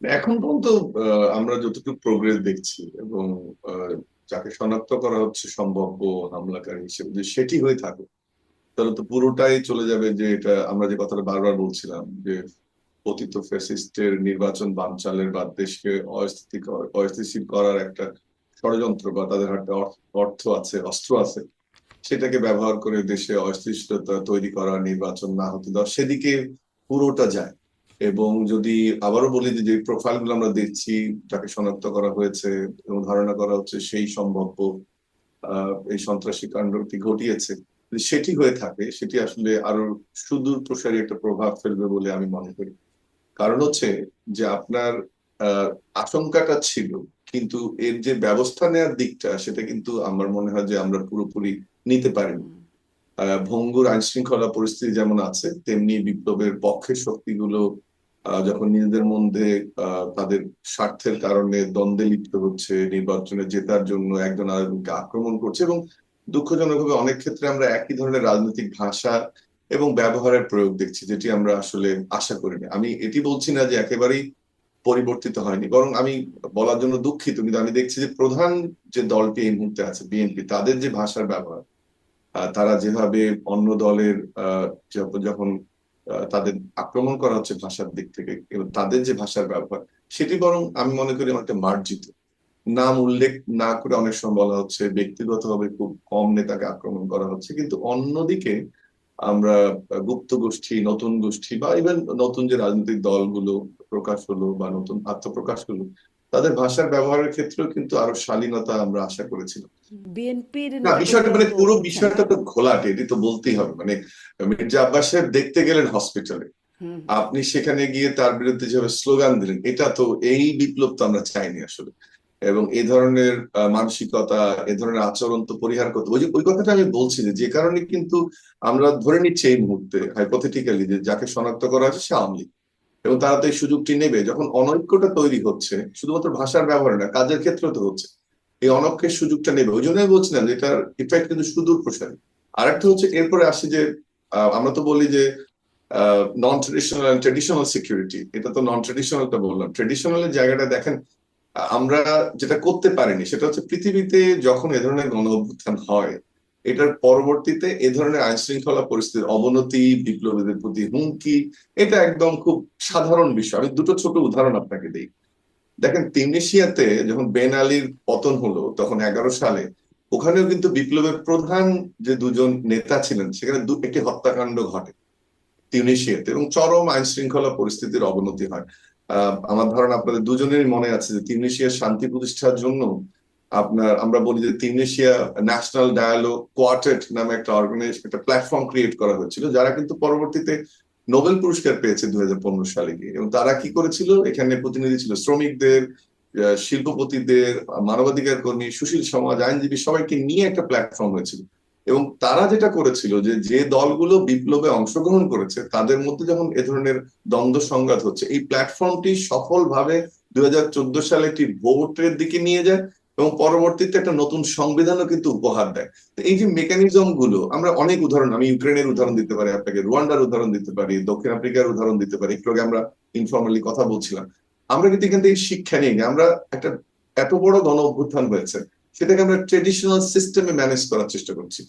এখন পর্যন্ত আমরা যতটুকু প্রোগ্রেস দেখছি এবং যাকে শনাক্ত করা হচ্ছে সম্ভাব্য হামলাকারী হিসেবে যে সেটি হয়ে থাকে, তাহলে তো পুরোটাই চলে যাবে যে এটা, আমরা যে কথাটা বারবার বলছিলাম যে পতিত ফ্যাসিস্টের নির্বাচন বানচালের বা দেশকে অস্থিতি অস্থিতিশীল করার একটা ষড়যন্ত্র বা তাদের হাতে অর্থ অর্থ আছে, অস্ত্র আছে, সেটাকে ব্যবহার করে দেশে অস্থিতিশীলতা তৈরি করা, নির্বাচন না হতে দেওয়া, সেদিকে পুরোটা যায়। এবং যদি আবারও বলি যে প্রোফাইলগুলো আমরা দেখছি তাকে শনাক্ত করা হয়েছে এবং ধারণা করা হচ্ছে সেই সম্ভাব্য এই সন্ত্রাসী কাণ্ডটি ঘটিয়েছে সেটি হয়ে থাকে, সেটি আসলে আরও সুদূর প্রসারী একটা প্রভাব ফেলবে বলে আমি মনে করি। কারণ হচ্ছে যে আপনার আশঙ্কাটা ছিল, কিন্তু এর যে ব্যবস্থা নেওয়ার দিকটা, সেটা কিন্তু আমার মনে হয় যে আমরা পুরোপুরি নিতে পারিনি। ভঙ্গুর আইন শৃঙ্খলা পরিস্থিতি যেমন আছে, তেমনি বিপ্লবের পক্ষের শক্তিগুলো যখন নিজেদের মধ্যে তাদের স্বার্থের কারণে দ্বন্দ্বে লিপ্ত হচ্ছে, নির্বাচনে জেতার জন্য একজন আরেকজনকে আক্রমণ করছে এবং দুঃখজনকভাবে অনেক ক্ষেত্রে আমরা একই ধরনের রাজনৈতিক ভাষা এবং ব্যবহারের প্রয়োগ দেখছি, যেটি আমরা আসলে আশা করিনি আমি এটি বলছি না যে একেবারেই পরিবর্তিত হয়নি, বরং আমি বলার জন্য দুঃখিত, কিন্তু আমি দেখছি যে প্রধান যে দলটি এই মুহূর্তে আছে, বিএনপি, তাদের যে ভাষার ব্যবহার তারা যেভাবে অন্য দলের যখন তাদের আক্রমণ করা হচ্ছে ভাষার দিক থেকে এবং তাদের যে ভাষার ব্যবহার, সেটি বরং আমি মনে করি অনেকটা মার্জিত। নাম উল্লেখ না করে অনেক সময় বলা হচ্ছে, ব্যক্তিগতভাবে খুব কম নেতাকে আক্রমণ করা হচ্ছে, কিন্তু অন্যদিকে আমরা গুপ্ত গোষ্ঠী, নতুন গোষ্ঠী বা ইভেন নতুন যে রাজনৈতিক দলগুলো প্রকাশ হলো বা নতুন আত্মপ্রকাশ হলো তাদের ভাষার ব্যবহারের ক্ষেত্রেও কিন্তু আরও শালীনতা আমরা আশা করেছিলাম। বিএনপির না বিষয়টা মানে পুরো বিষয়টা তো ঘোলাটে এটি তো বলতেই হবে। মানে মির্জা আব্বাস সাহেব দেখতে গেলেন হসপিটালে আপনি সেখানে গিয়ে তার বিরুদ্ধে যেভাবে স্লোগান দিলেন এটা তো এই বিপ্লব তো আমরা চাইনি আসলে। এবং এ ধরনের মানসিকতা এ ধরনের আচরণ তো পরিহার করতে ওই যে ওই কথাটা আমি বলছি যে যে কারণে কিন্তু আমরা ধরে নিচ্ছি এই মুহূর্তে হাইপোথেটিক্যালি যে যাকে শনাক্ত করা আছে সে আওয়ামী লীগ। এবং তারা তো এই সুযোগটি নেবে। যখন অনৈক্যটা তৈরি হচ্ছে, শুধুমাত্র ভাষার ব্যবহার না, কাজের ক্ষেত্রেও তো হচ্ছে, এই অনৈক্যের সুযোগটা নেবে। ওই জন্যই বলছিলাম যে এটার ইফেক্ট কিন্তু সুদূর প্রসারী। আরেকটা হচ্ছে এরপরে আসি যে আমরা তো বলি যে নন ট্রেডিশনাল ট্রেডিশনাল সিকিউরিটি এটা তো নন ট্রেডিশনালটা বললাম। ট্রেডিশনাল জায়গাটা দেখেন, আমরা যেটা করতে পারিনি, সেটা হচ্ছে পৃথিবীতে যখন এ ধরনের গণ অভ্যুত্থান হয় এটার পরবর্তীতে এ ধরনের আইন শৃঙ্খলা পরিস্থিতির অবনতি, বিপ্লবীদের প্রতি হুমকি, এটা একদম খুব সাধারণ বিষয়। আমি দুটো ছোট উদাহরণ আপনাকে দিই। দেখেন তিউনিসিয়াতে যখন বেন আলীর পতন হলো, তখন এগারো সালে, ওখানেও কিন্তু বিপ্লবের প্রধান যে দুজন নেতা ছিলেন, সেখানে দু একটি হত্যাকাণ্ড ঘটে তিউনিসিয়াতে এবং চরম আইন শৃঙ্খলা পরিস্থিতির অবনতি হয়। আমার ধারণা আপনাদের দুজনেরই মনে আছে যে তিউনিসিয়ার শান্তি প্রতিষ্ঠার জন্য আপনার, আমরা বলি যে তিউনিসিয়া ন্যাশনাল ডায়ালগ কোয়ার্টেট নামে একটা অর্গানাইজেশন একটা প্ল্যাটফর্ম ক্রিয়েট করা হয়েছিল, যারা কিন্তু পরবর্তীতে নোবেল পুরস্কার পেয়েছে দুই হাজার পনেরো সালে গিয়ে। এবং তারা কি করেছিল? এখানে প্রতিনিধি ছিল শ্রমিকদের শিল্পপতিদের, মানবাধিকার কর্মী, সুশীল সমাজ, আইনজীবী, সবাইকে নিয়ে একটা প্ল্যাটফর্ম হয়েছিল। এবং তারা যেটা করেছিল যে যে দলগুলো বিপ্লবে অংশগ্রহণ করেছে, তাদের মধ্যে যখন এ ধরনের দ্বন্দ্ব সংঘাত হচ্ছে, এই প্ল্যাটফর্মটি সফলভাবে দুই সালে একটি ভোটের দিকে নিয়ে যায় এবং পরবর্তীতে একটা নতুন সংবিধানও কিন্তু উপহার দেয়। তো এই যে মেকানিজমগুলো, আমরা অনেক উদাহরণ, আমি ইউক্রেনের উদাহরণ দিতে পারি, আপনাকে রুয়ান্ডার উদাহরণ দিতে পারি, দক্ষিণ আফ্রিকার উদাহরণ দিতে পারি, একটু আগে আমরা ইনফর্মালি কথা বলছিলাম। আমরা কিন্তু এখান থেকে শিক্ষা নিই আমরা একটা এত বড় গণ অভ্যুত্থান হয়েছে, সেটাকে আমরা ট্রেডিশনাল সিস্টেমে ম্যানেজ করার চেষ্টা করছি।